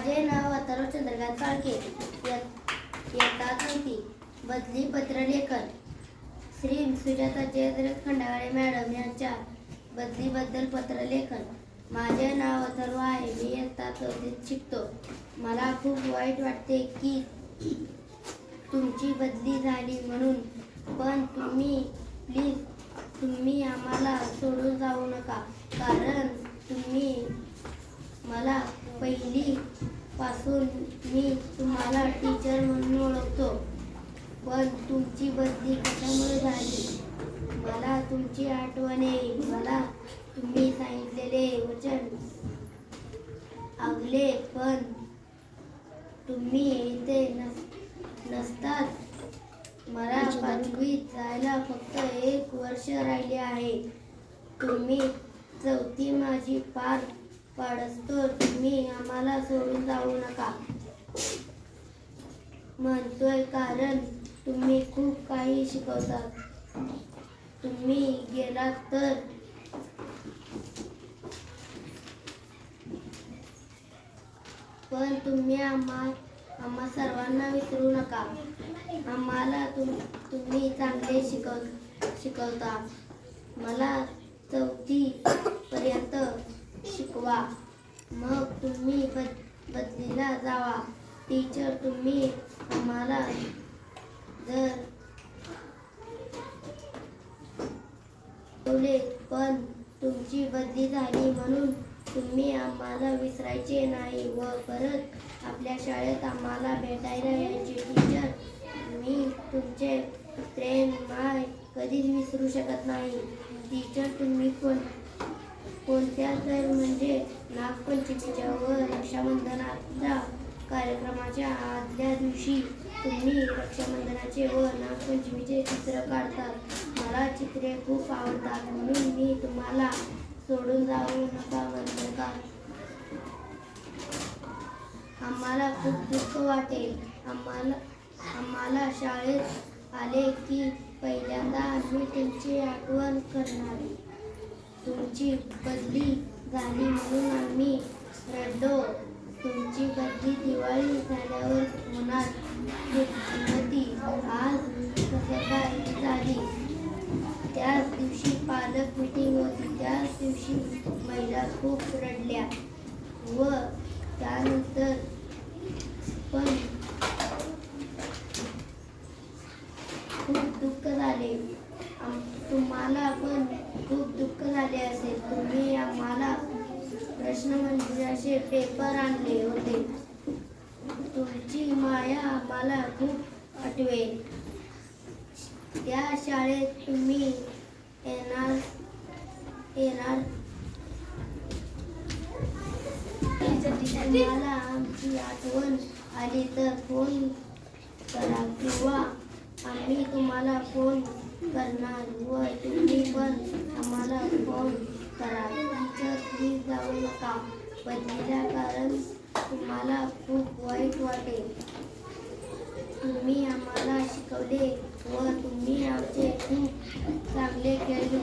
माझे नाव अथर्व चंद्रकांत फाळके. इयत्ता चौथी बदली पत्रलेखन. श्री सुजाता जयद्र खंडाळे मॅडम यांच्या बदलीबद्दल पत्रलेखन. माझे नाव अथर्व आहे. मी इयत्ता चौथीत शिकतो. मला खूप वाईट वाटते की तुमची बदली झाली म्हणून. पण तुम्ही प्लीज तुम्ही आम्हाला सोडून जाऊ नका. कारण तुम्ही मला पहिली पासून मी तुम्हाला टीचर म्हणून ओळखतो. पण तुमची बदली कशामुळे झाली? मला तुमची आठवण येईल मला तुम्ही सांगितलेले वचन अगले पण तुम्ही इथे नस नसतात. मला पाचवीत जायला फक्त एक वर्ष राहिले आहे. तुम्ही चौथी माझी पार पाडस्तोर तुम्ही आम्हाला सोडून जाऊ नका. म्हणतोय कारण तुम्ही खूप काही शिकवतात तुम्ही गेलात तर पण तुम्ही आम्हा आम्हा सर्वांना विसरू नका. आम्हाला तुम तुम्ही चांगले शिकव शिकवता. मला चौथी पर्यंत शिकवा. मग तुम्ही बद बदलीला जावा. टीचर तुम्ही आम्हाला जर पण तुमची बदली झाली म्हणून तुम्ही आम्हाला विसरायचे नाही व परत आपल्या शाळेत आम्हाला भेटायला यायचे. टीचर मी तुमचे प्रेम माय कधीच विसरू शकत नाही. टीचर तुम्ही कोण कोणत्या तर म्हणजे नागपंचमीच्या व रक्षाबंधनाच्या कार्यक्रमाच्या आदल्या दिवशी तुम्ही रक्षाबंधनाचे व नागपंचमीचे चित्र काढतात मला चित्रे खूप आवडतात. म्हणून मी तुम्हाला सोडून जाऊ नका म्हणतो का? आम्हाला खूप दुःख वाटेल. आम्हाला आम्हाला शाळेत आले की पहिल्यांदा आम्ही तुमची आठवण करणार. तुमची बदली झाली म्हणून आम्ही रडलो. तुमची बदली दिवाळी झाल्यावर होणार. होती आज कसं झाली. त्याच दिवशी पालक मिटिंग होती. त्याच दिवशी महिला खूप रडल्या व त्यानंतर पण खूप दुःख झाले. तुम्हाला पण खूप दुःख झाले असेल. तुम्ही आम्हाला प्रश्नमंजुषाचे म्हणजे पेपर आणले होते. तुमची माया आम्हाला खूप आठवेल. त्या शाळेत तुम्ही येणार येणार. तुम्हाला आमची आठवण आली तर फोन करा किंवा आम्ही तुम्हाला फोन करणार व तुम्ही पण आम्हाला फोन करा. टीचर फ्री जाऊ नका. पत्नीला कारण तुम्हाला खूप वाईट वाटेल तुम्ही आम्हाला शिकवले व तुम्ही आमचे खूप चांगले खेळले